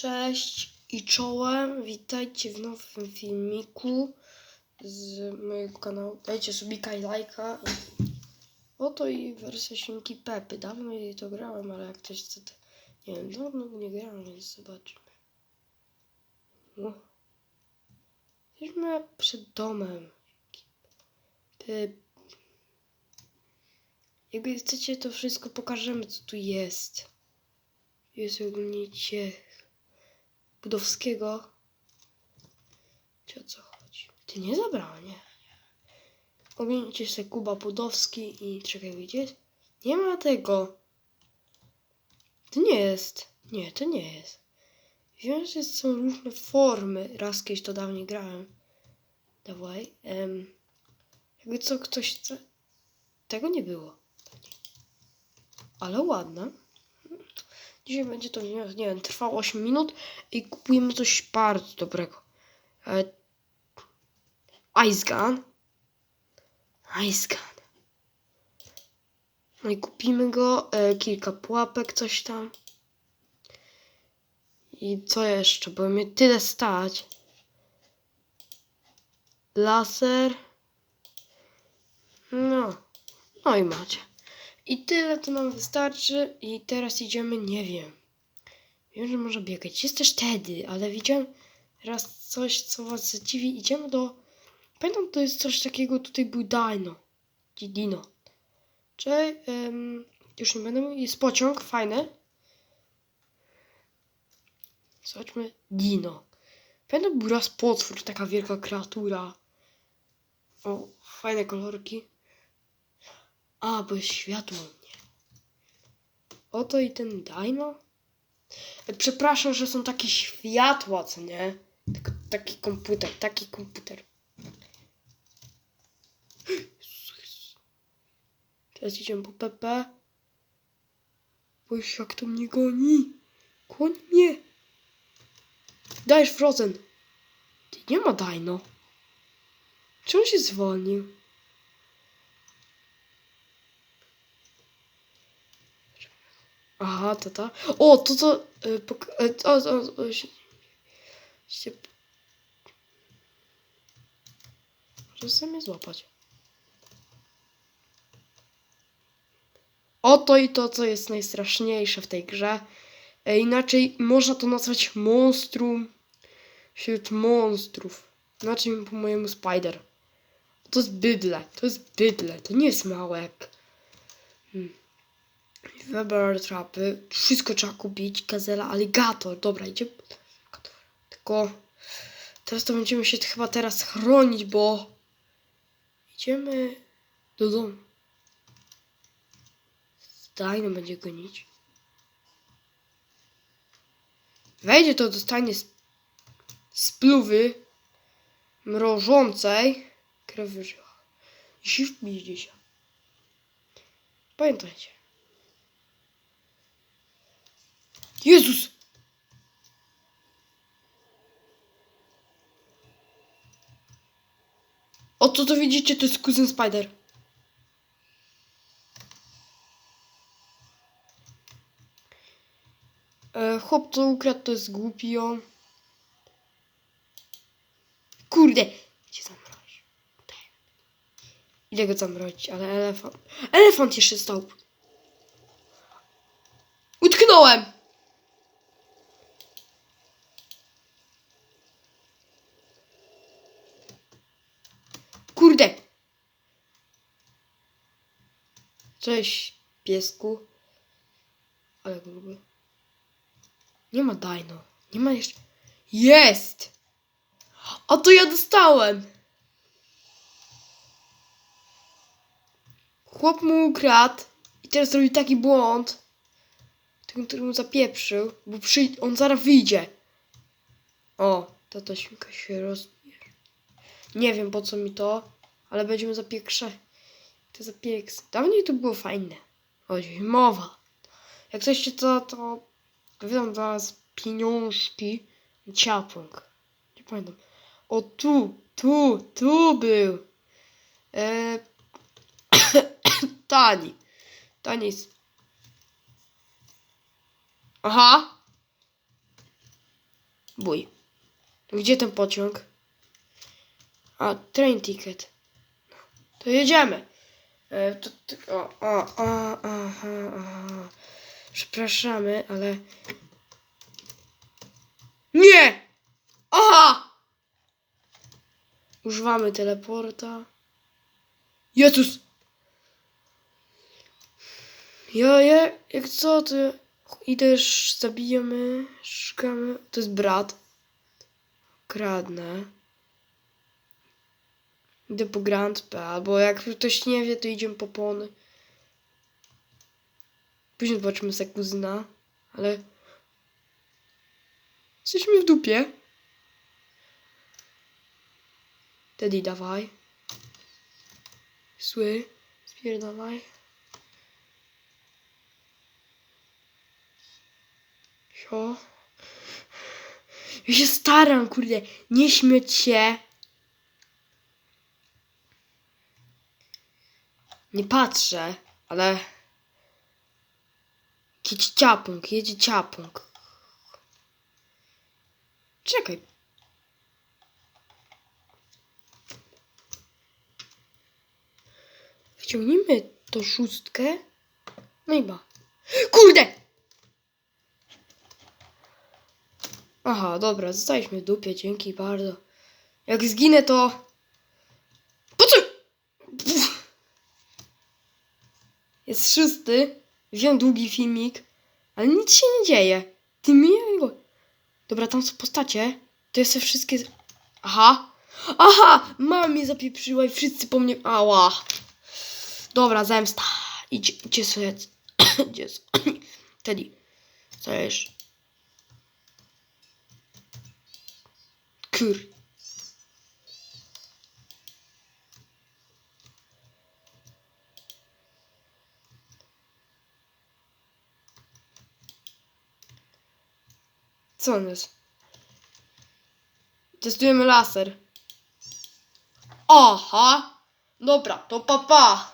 Cześć i czołem, witajcie w nowym filmiku z mojego kanału. Dajcie subika i lajka. Oto i wersja świnki Pepy. Dawno jej to grałem, ale jak ktoś chce, to... Nie wiem, dawno nie grałem, więc zobaczymy. O. Jesteśmy przed domem. Pep. Jak chcecie, to wszystko pokażemy, co tu jest. Jest ogólnie ciech. Budowskiego. Czy o co chodzi? Ty nie zabrała, nie? Omińcie sobie Kuba Budowski i czekaj, widzisz? Nie ma tego. To nie jest. Nie, to nie jest. Wiem, że są różne formy. Raz kiedyś to dawniej grałem. Dawaj. Um, jakby co ktoś chce. Tego nie było. Ale ładne. Dzisiaj będzie to, nie, nie wiem, trwało 8 minut i kupujemy coś bardzo dobrego. E, Ice Gun. Ice Gun. No i kupimy go, e, kilka pułapek, coś tam. I co jeszcze, bo mnie tyle stać. Laser. No. No i macie. I tyle to nam wystarczy. I teraz idziemy, nie wiem. Wiem, że może biegać. Jest też Teddy, ale widziałem raz coś, co was zadziwi. Idziemy do... Pamiętam, to jest coś takiego, tutaj był Dino. Dino. Czy... Um, już nie będę mówił. Jest pociąg, fajny. Zobaczmy. Dino. Pamiętam, był raz potwór, taka wielka kreatura. O, fajne kolorki. A, bo jest światło. Nie. Oto i ten Dino. E, Przepraszam, że są takie światła, co nie? Tylko taki komputer, taki komputer. Teraz idziemy po PP. Boś jak to mnie goni. Goni mnie. Dajesz Frozen. Nie ma Dino. Czy on się zwolnił? Aha, to to. O, to to. Y, pok- y, o, o, o, się, się... Może chce mnie złapać. Oto i to, co jest najstraszniejsze w tej grze. E, inaczej można to nazwać monstrum wśród monstrów. Inaczej po mojemu spider. To jest bydle, to jest bydle, to nie jest małek. Hmm. Weber trapy. Wszystko trzeba kupić. Gazela, aligator. Dobra, idzie. Tylko teraz to będziemy się chyba teraz chronić, bo idziemy do domu. Dajno będzie gonić. Wejdzie to dostanie sp- spluwy mrożącej krew w żyłach. I się wpiździ się. Pamiętajcie. Jezus! Oto to widzicie, to jest kuzyn Spider. E, chłop co ukradł, to jest głupi on. Kurde! Zamrozić? Idę go zamrozić, ale elefant... Elefant jeszcze stał. Utknąłem! Kurde! Cześć, piesku. Ale gruby. Nie ma dino. Nie ma jeszcze... Jest! A to ja dostałem! Chłop mu ukradł i teraz zrobił taki błąd, ten, który mu zapieprzył, bo przy... on zaraz wyjdzie. O, ta świnka się rozbierze. Nie wiem po co mi to, ale będziemy zapiekrze. Te zapieks. Dawniej to było fajne. Chodzi mowa. Jak chcecie to, to wydam dla was pieniążki. Ciapłąk. Nie pamiętam. O tu, tu, tu był. E... Tani. Tani jest. Aha. Bój. Gdzie ten pociąg? A, train ticket. To jedziemy. E, to, to, o, o, o, aha, aha. Przepraszamy, ale... Nie! Aha! Używamy teleporta. Jezus! Ja, ja, jak co, to idę, sz- zabijemy, szukamy. To jest brat. Kradnę. Idę po Grand albo jak ktoś nie wie, to idziemy po pony. Później zobaczymy za kuzyna, ale... Jesteśmy w dupie. Teddy, dawaj. Sły, spierdalaj. Sio. Ja się staram, kurde, nie śmiać się. Nie patrzę, ale... Jedzie ciapunk, jedzie ciapunk. Czekaj. Wciągnijmy tą szóstkę. No i ba. Kurde! Aha, dobra, zostaliśmy w dupie, dzięki bardzo. Jak zginę, to... Po co? Pff. Jest szósty. Wziąłem długi filmik, ale nic się nie dzieje. Ty mi go. Dobra, tam są postacie. To jest wszystkie. Aha. Aha! Mama mnie zapieprzyła i wszyscy po mnie. Ała. Dobra, zemsta. Idź, idźcie sobie. Gdzie są? Teddy. Co jest? Kur. Co on jest? Testujemy laser. Aha! Dobra, to papa. Pa.